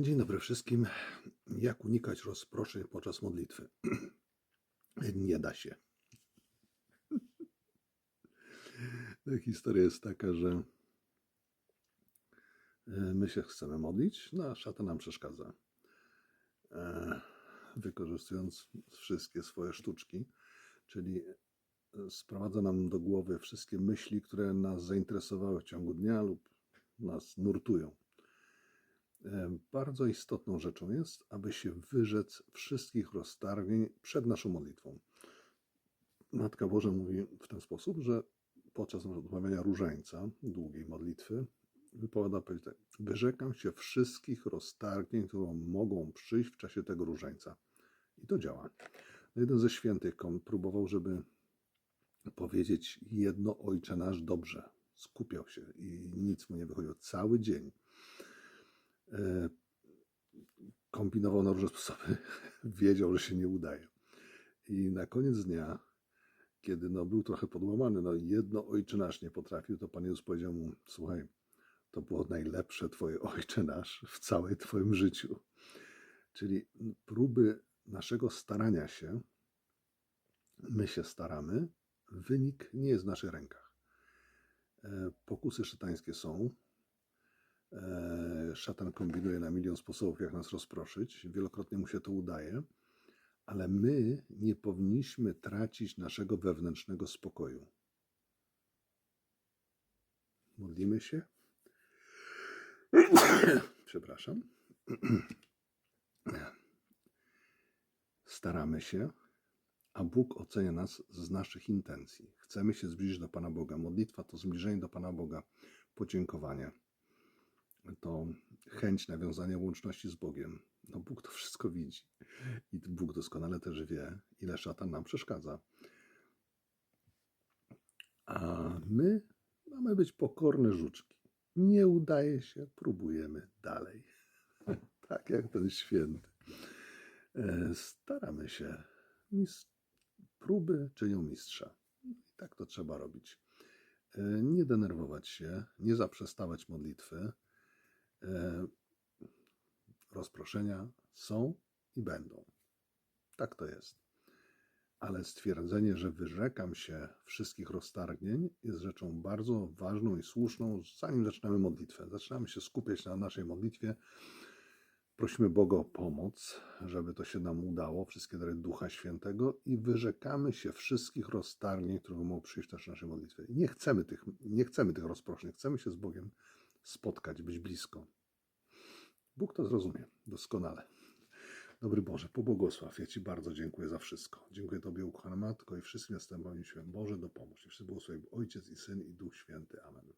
Dzień dobry wszystkim. Jak unikać rozproszeń podczas modlitwy? Nie da się. Historia jest taka, że e, my się chcemy modlić, no a szatan nam przeszkadza. E, Wykorzystując wszystkie swoje sztuczki, czyli sprowadza nam do głowy wszystkie myśli, które nas zainteresowały w ciągu dnia lub nas nurtują. Bardzo istotną rzeczą jest, aby się wyrzec wszystkich roztargnień przed naszą modlitwą. Matka Boża mówi w ten sposób, że podczas odmawiania różańca, długiej modlitwy, wypowiada powiedzieć tak, wyrzekam się wszystkich roztargnień, które mogą przyjść w czasie tego różańca. I to działa. Jeden ze świętych próbował, żeby powiedzieć jedno Ojcze Nasz dobrze. Skupiał się i nic mu nie wychodziło. Cały dzień kombinował na różne sposoby. Wiedział, że się nie udaje. I na koniec dnia, kiedy no, był trochę podłamany, no jedno Ojcze Nasz nie potrafił, to Pan Jezus powiedział mu, słuchaj, to było najlepsze Twoje Ojcze Nasz w całym Twoim życiu. Czyli próby naszego starania się, my się staramy, wynik nie jest w naszych rękach. E, Pokusy szatańskie są. E, Szatan kombinuje na milion sposobów, jak nas rozproszyć. Wielokrotnie mu się to udaje, ale my nie powinniśmy tracić naszego wewnętrznego spokoju. Modlimy się. Przepraszam. Staramy się, a Bóg ocenia nas z naszych intencji. Chcemy się zbliżyć do Pana Boga. Modlitwa to zbliżenie do Pana Boga, podziękowanie, to chęć nawiązania łączności z Bogiem. No Bóg to wszystko widzi i Bóg doskonale też wie, ile szatan nam przeszkadza. A my mamy być pokorne żuczki. Nie udaje się, próbujemy dalej. tak jak ten święty. E, Staramy się. Próby czynią mistrza. I tak to trzeba robić. E, Nie denerwować się, nie zaprzestawać modlitwy. E, Rozproszenia są i będą. Tak to jest. Ale stwierdzenie, że wyrzekam się wszystkich roztargnień, jest rzeczą bardzo ważną i słuszną, zanim zaczynamy modlitwę. Zaczynamy się skupiać na naszej modlitwie. Prosimy Boga o pomoc, żeby to się nam udało, wszystkie dary Ducha Świętego i wyrzekamy się wszystkich roztargnień, które mogą przyjść też w naszej modlitwie. Nie chcemy tych, nie chcemy tych rozproszeń, chcemy się z Bogiem spotkać, być blisko. Bóg to zrozumie doskonale. Dobry Boże, pobłogosław. Ja Ci bardzo dziękuję za wszystko. Dziękuję Tobie, ukochana Matko, i wszystkim następnym Boże, dopomóż. I wszystko błogosławił Ojciec i Syn i Duch Święty. Amen.